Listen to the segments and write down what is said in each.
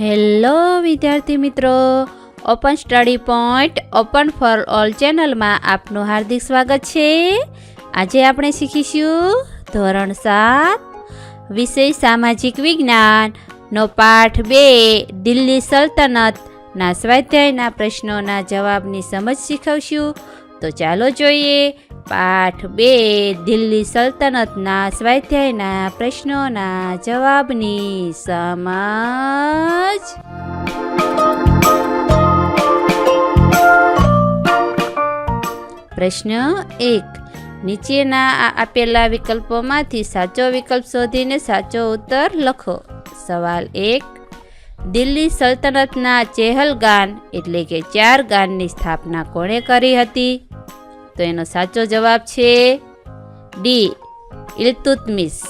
Hello, વિદ્યાર્થી મિત્રો. Open study point open for all ચેનલમાં આપનું હાર્દિક સ્વાગત છે. આજે આપણે શીખીશું ધોરણ સાત, વિષય સામાજિક વિજ્ઞાનનો પાઠ બે, દિલ્હી સલ્તનતના સ્વાધ્યાયના પ્રશ્નોના જવાબની સમજ શીખવશું. તો ચાલો જોઈએ પાઠ બે. દિલ્હી સલ્તનતના સ્વાધ્યાયના પ્રશ્નોના જવાબની સમજ. પ્રશ્ન એક. નીચેના આપેલા વિકલ્પોમાંથી સાચો વિકલ્પ શોધીને સાચો ઉત્તર લખો. સવાલ એક. દિલ્હી સલ્તનતના ચેહલગાન એટલે કે ચાર ગાનની સ્થાપના કોણે કરી હતી? તો એનો સાચો જવાબ છે ડી, ઇલતુતમિસ.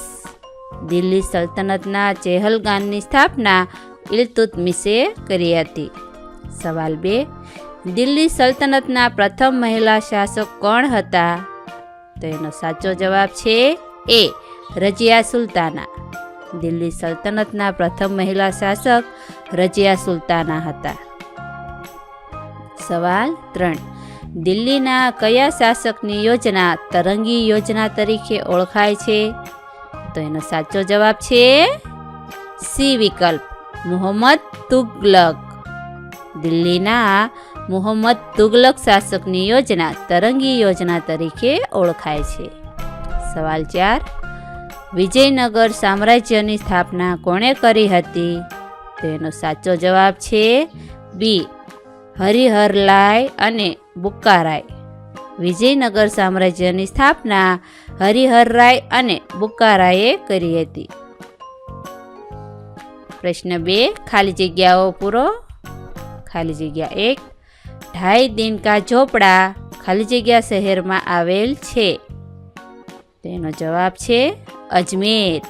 દિલ્હી સલ્તનતના ચેહલગાનની સ્થાપના ઇલતુતમિસે કરી હતી. સવાલ બે, દિલ્હી સલ્તનતના પ્રથમ મહિલા શાસક કોણ હતા? તો એનો સાચો જવાબ છે એ, રજિયા સુલતાના. દિલ્હી સલ્તનતના પ્રથમ મહિલા શાસક રજિયા સુલતાના હતા. સવાલ ત્રણ દિલ્હીના કયા શાસકની યોજના તરંગી યોજના તરીકે ઓળખાય છે? તો એનો સાચો જવાબ છે સી વિકલ્પ, મોહમ્મદ તુગલક. દિલ્હીના મોહમ્મદ તુગલક શાસકની યોજના તરંગી યોજના તરીકે ઓળખાય છે. સવાલ ચાર, વિજયનગર સામ્રાજ્યની સ્થાપના કોણે કરી હતી? તો એનો સાચો જવાબ છે બી હરિહરલાય અને બુક્કારાય વિજયનગર સામ્રાજ્યની સ્થાપના હરિહરરાય અને બુકારાએ કરી હતી. પ્રશ્ન બે, ખાલી જગ્યાઓ પૂરો. ખાલી જગ્યા એક, ઢાઈ દિન કા ઝોપડા ખાલી જગ્યા શહેરમાં આવેલ છે? તેનો જવાબ છે અજમેર.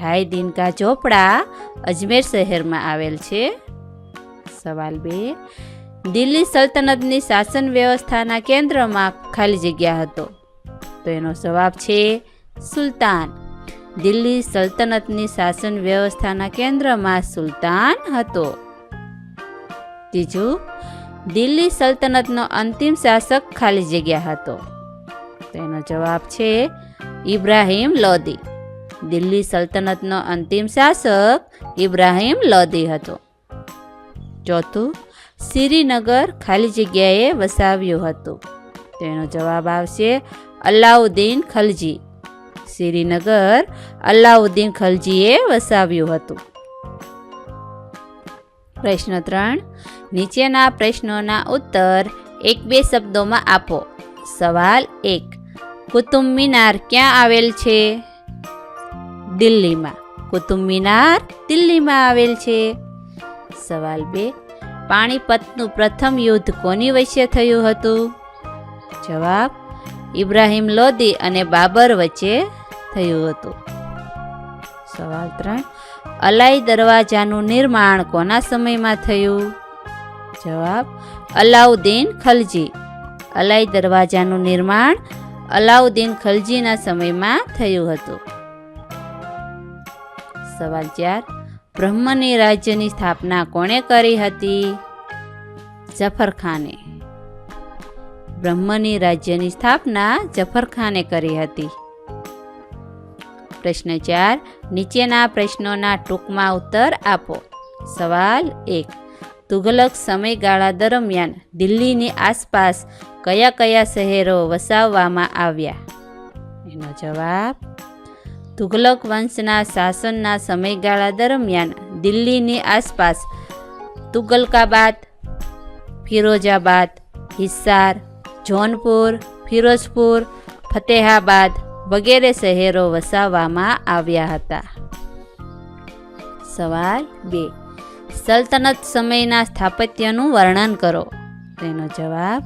ઢાઈ દિન કા ઝોપડા અજમેર શહેરમાં આવેલ છે. સવાલ બે દિલ્હી સલ્તનતની શાસન વ્યવસ્થાના કેન્દ્રમાં ખાલી જગ્યા હતો. તો એનો જવાબ છે સુલતાન. દિલ્હી સલ્તનતની શાસન વ્યવસ્થાના કેન્દ્રમાં સુલતાન હતો. ત્રીજું, દિલ્હી સલ્તનતનો અંતિમ શાસક ખાલી જગ્યા હતો. તો એનો જવાબ છે ઇબ્રાહિમ લોદી. દિલ્હી સલ્તનતનો અંતિમ શાસક ઇબ્રાહિમ લોદી હતો. ચોથું શ્રીનગર ખાલી જગ્યાએ વસાવ્યું હતું. તેનો જવાબ આવશે અલાઉદ્દીન ખલજી. શ્રીનગર અલાઉદ્દીન ખલજીએ વસાવ્યું હતું. પ્રશ્ન ત્રણ. નીચેના પ્રશ્નોના ઉત્તર એક બે શબ્દોમાં આપો. સવાલ એક. કુતુબ મિનાર ક્યાં આવેલ છે? દિલ્હીમાં. કુતુબ મિનાર દિલ્હીમાં આવેલ છે. સવાલ બે. પાણીપતનું પ્રથમ યુદ્ધ કોની વચ્ચે થયું હતું? જવાબ, ઇબ્રાહિમ લોદી અને બાબર વચ્ચે થયું હતું. સવાલ ત્રણ, અલાઈ દરવાજાનું નિર્માણ કોના સમયમાં થયું? જવાબ, અલાઉદ્દીન ખલજી. અલાઈ દરવાજાનું નિર્માણ અલાઉદ્દીન ખલજીના સમયમાં થયું હતું. સવાલ ચાર બ્રહ્મની રાજ્યની સ્થાપના કોણે કરી હતી? જફરખાને. બ્રહ્મની રાજ્યની સ્થાપના જફરખાને કરી હતી. પ્રશ્ન ચાર, નીચેના પ્રશ્નોના ટૂંકમાં ઉત્તર આપો. સવાલ એક તુઘલક સમયગાળા દરમિયાન દિલ્હીની આસપાસ કયા કયા શહેરો વસાવવામાં આવ્યા? એનો જવાબ તુઘલક વંશના શાસનના સમયગાળા દરમિયાન દિલ્હીની આસપાસ તુગલકાબાદ, ફિરોજાબાદ હિસ્સાર જોનપુર ફિરોઝપુર ફતેહાબાદ વગેરે શહેરો વસાવવામાં આવ્યા હતા. સવાલ બે. સલ્તનત સમયના સ્થાપત્યનું વર્ણન કરો. તેનો જવાબ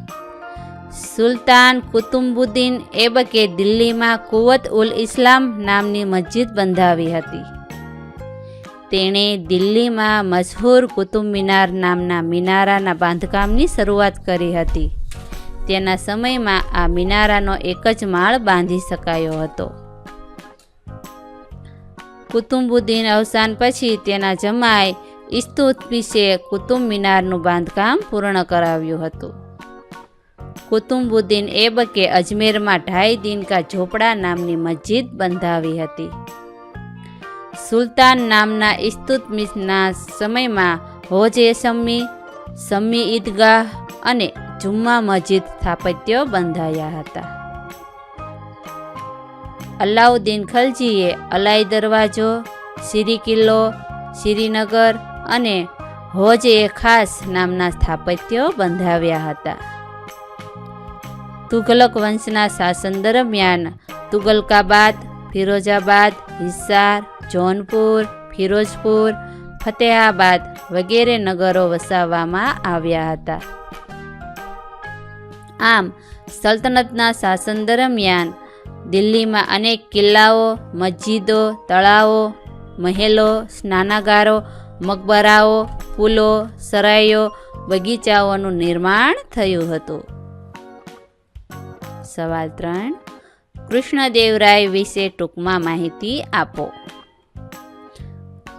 સુલતાન કુતુબુદ્દીન એબકે દિલ્હીમાં કુવત ઉલ ઇસ્લામ નામની મસ્જિદ બંધાવી હતી. તેણે દિલ્હીમાં મશહૂર કુતુબ મિનાર નામના મિનારાના બાંધકામની શરૂઆત કરી હતી. તેના સમયમાં આ મિનારાનો એક જ માળ બાંધી શકાયો હતો. કુતુમ્બુદ્દીન અવસાન પછી તેના જમાય ઇસ્તુત્મિશે કુતુબ મિનારનું બાંધકામ પૂર્ણ કરાવ્યું હતું. કુતુબુદ્દીન એબકે અજમેરમાં ઢાઈ દિનકા ઝોપડા નામની મસ્જિદ બંધાવી હતી. સુલતાન નામના ઇસ્તુતમિસના સમયમાં હોજ એ સમ્મી સમ્મી ઈદગાહ અને જુમ્મા મસ્જિદ સ્થાપત્યો બંધાયા હતા. અલાઉદ્દીન ખલજીએ અલાઈ દરવાજો, સિરી કિલ્લો શ્રીનગર અને હોજ એ ખાસ નામના સ્થાપત્યો બંધાવ્યા હતા. તુઘલક વંશના શાસન દરમિયાન તુગલકાબાદ, ફિરોજાબાદ, હિસાર, જૌનપુર, ફિરોજપુર, ફતેહાબાદ વગેરે નગરો વસાવવામાં આવ્યા હતા. આમ, સલ્તનતના શાસન દરમિયાન દિલ્હીમાં અનેક કિલ્લાઓ, મસ્જિદો, તળાવો, મહેલો, સ્નાનાગારો, મકબરાઓ, પુલો, સરાઈઓ, બગીચાઓનું નિર્માણ થયું હતું. સવાલ ત્રણ. કૃષ્ણદેવરાય વિશે ટૂંકમાં માહિતી આપો.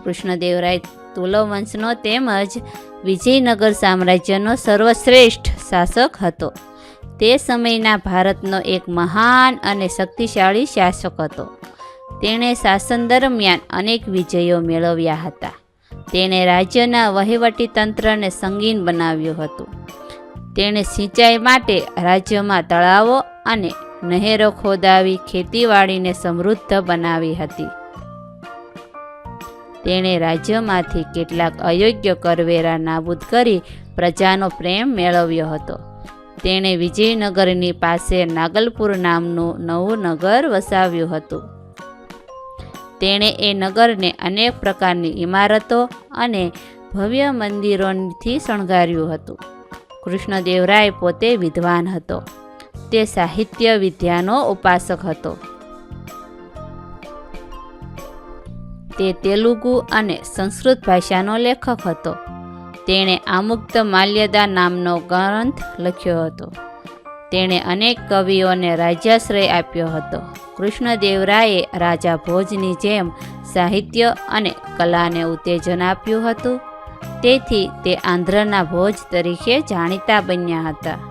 કૃષ્ણદેવરાય તુલવંશનો તેમજ વિજયનગર સામ્રાજ્યનો સર્વશ્રેષ્ઠ શાસક હતો. તે સમયના ભારતનો એક મહાન અને શક્તિશાળી શાસક હતો. તેણે શાસન દરમિયાન અનેક વિજયો મેળવ્યા હતા. તેણે રાજ્યના વહીવટી તંત્રને સંગીન બનાવ્યું હતું. તેણે સિંચાઈ માટે રાજ્યમાં તળાવો અને નહેરો ખોદાવી ખેતીવાડીને સમૃદ્ધ બનાવી હતી. તેણે રાજ્યમાંથી કેટલાક અયોગ્ય કરવેરા નાબૂદ કરી પ્રજાનો પ્રેમ મેળવ્યો હતો. તેણે વિજયનગરની પાસે નાગલપુર નામનું નવું નગર વસાવ્યું હતું. તેણે એ નગરને અનેક પ્રકારની ઇમારતો અને ભવ્ય મંદિરોથી શણગાર્યું હતું. કૃષ્ણદેવરાય પોતે વિદ્વાન હતો. તે સાહિત્ય વિદ્યાનો ઉપાસક હતો. તે તેલુગુ અને સંસ્કૃત ભાષાનો લેખક હતો. તેણે આમુક્ત માલ્યદા નામનો ગ્રંથ લખ્યો હતો. તેણે અનેક કવિઓને રાજ્યાશ્રય આપ્યો હતો. કૃષ્ણદેવરાયે રાજા ભોજની જેમ સાહિત્ય અને કલાને ઉત્તેજન આપ્યું હતું. તેથી તે આંધ્રના ભોજ તરીકે જાણીતા બન્યા હતા.